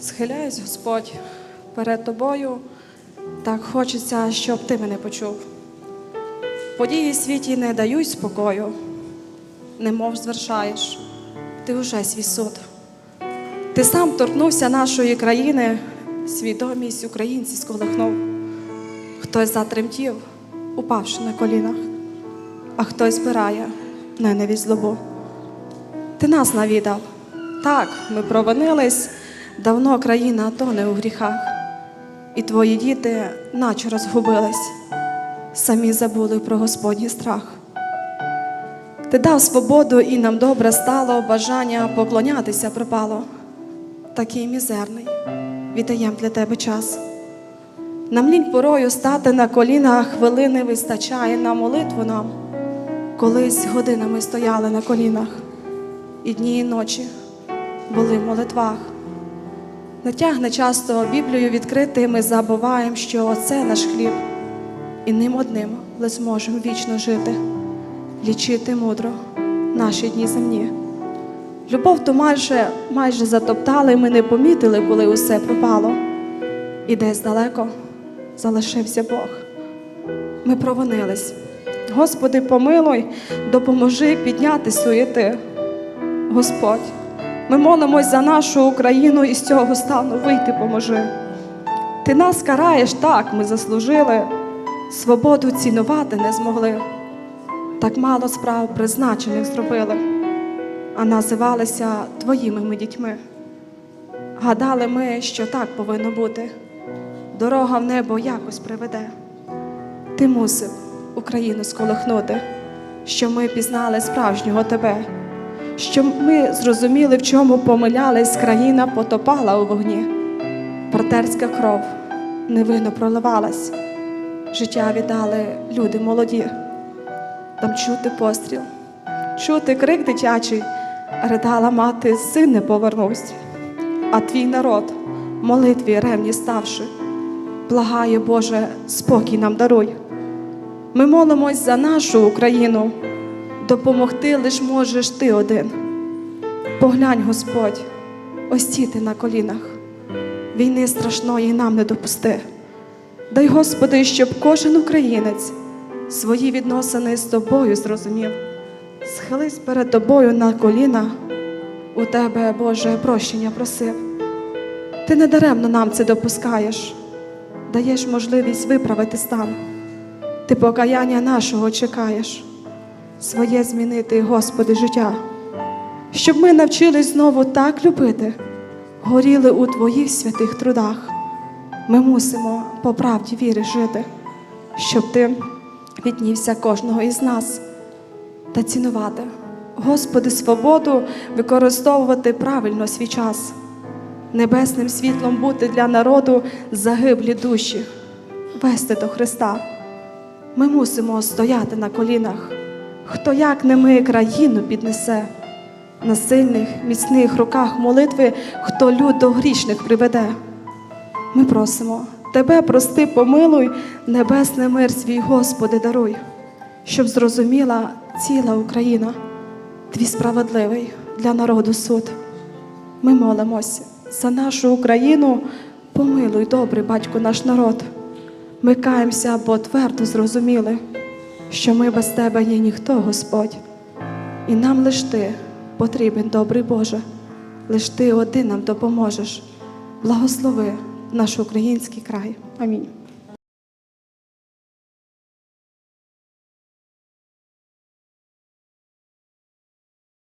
Схиляюсь, Господь, перед тобою. Так хочеться, щоб ти мене почув. Події світі не дають спокою, немов звершаєш, ти уже свій суд. Ти сам торкнувся нашої країни, свідомість українців сколихнув. Хтось затремтів, упавши на колінах, а хтось збирає ненависть злобу. Ти нас навідав. Так, ми провинились, давно країна тоне у гріхах, і твої діти наче розгубились, самі забули про Господній страх. Ти дав свободу, і нам добре стало, бажання поклонятися пропало. Такий мізерний, віддаєм для тебе час. Нам лінь порою стати на колінах, хвилини вистачає на молитву нам. Колись годинами стояли на колінах, і дні, і ночі були в молитвах. Не тягне часто Біблію відкрити, ми забуваємо, що це наш хліб, і ним одним ли зможемо вічно жити, лічити мудро наші дні земні. Любов то майже, майже затоптали, ми не помітили, коли усе пропало. І десь далеко залишився Бог. Ми провинились. Господи, помилуй, допоможи підняти суєти. Господь, ми молимось за нашу Україну і з цього стану вийти поможи. Ти нас караєш так, ми заслужили, свободу цінувати не змогли. Так мало справ призначених зробили, а називалися твоїми ми дітьми. Гадали ми, що так повинно бути. Дорога в небо якось приведе. Ти мусив Україну сколихнути, що ми пізнали справжнього тебе, що ми зрозуміли, в чому помилялись, країна потопала у вогні. Братерська кров невинно проливалась, життя віддали люди молоді. Там чути постріл, чути крик дитячий, ридала мати, син не повернувся. А твій народ, молитві ревні ставши, благає, Боже, спокій нам даруй. Ми молимось за нашу Україну, допомогти лиш можеш ти один. Поглянь, Господь, ось ти на колінах, війни страшної нам не допусти. Дай, Господи, щоб кожен українець свої відносини з тобою зрозумів. Схились перед тобою на коліна, у тебе, Боже, прощення просив. Ти недаремно нам це допускаєш, даєш можливість виправити стан. Ти покаяння нашого чекаєш, своє змінити, Господи, життя, щоб ми навчились знову так любити, горіли у Твоїх святих трудах. Ми мусимо по правді віри жити, щоб Ти віднівся кожного із нас та цінувати, Господи, свободу використовувати правильно свій час, небесним світлом бути для народу загиблі душі, вести до Христа. Ми мусимо стояти на колінах. Хто як не ми країну піднесе, на сильних, міцних руках молитви, хто люд до грішних приведе. Ми просимо Тебе, прости, помилуй, небесний мир свій, Господи, даруй, щоб зрозуміла ціла Україна, твій справедливий для народу суд. Ми молимося за нашу Україну, помилуй, добрий батько наш народ. Ми каємося, бо твердо зрозуміли, що ми без тебе є ніхто, Господь, і нам лиш ти потрібен, добрий Боже, лиш ти один нам допоможеш. Благослови наш український край. Амінь.